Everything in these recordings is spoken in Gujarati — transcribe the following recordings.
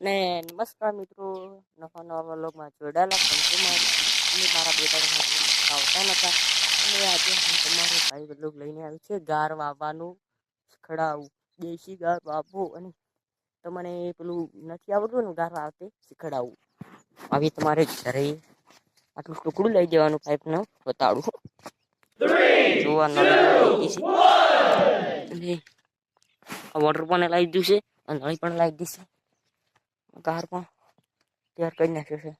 અને નમસ્કાર મિત્રો. નવા નવા વ્લોગમાં જોડાયેલા સંતોમાં અને મારા. બેટા આવતા નતા. અને આજે હું તમારો ભાઈ વ્લોગ લઈને આવી છે. ગાર વાવવાનું, શીખડાવું, દેશી ગાર વાવવું અને તમને પેલું નથી આવડતું ને ગાર વાવતે શીખડાવું. આવી તમારે ઘરે આટલું ટુકડું લઈ જવાનું પાઇપનું બતાડું જોવાનું અને વોટર પણ લાવી દીધું છે. અને નળી પણ લાવી દીધી છે. ગાર પણ તૈયાર કરી નાખ્યો છે.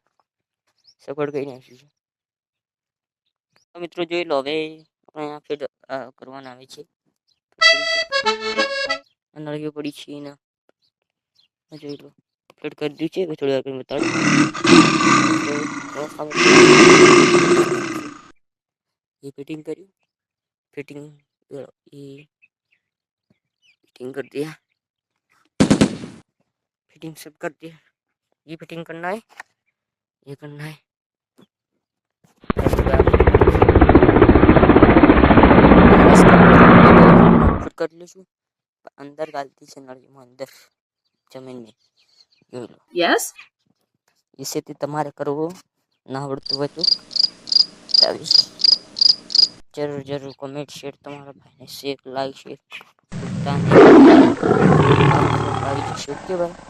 સગવડ કરી નાખ્યું છે. મિત્રો જોઈ લો હવે આપણે આ ફેડ કરવાના આવે છે. નળગી પડી છે એના. જોઈ લો. અપલોડ કરી દીધું છે થોડી વાર કરીને એ ફિટિંગ કર્યું. ફિટિંગ એ, ફિટિંગ કરી દીધા. फिटिंग सब कर दिया ये फिटिंग करना है ये करना है कर लीजिए अंदर डाल दीजिए नरम अंदर જમીન ની જોઈ લો યસ એ ખેતી તમારે કરવો ના આવડતું હોય તો આવી જરૂર જરૂર કોમેન્ટ શેર તમારા ભાઈને શેર લાઈક શેર આવી જશે ઓકે ભાઈ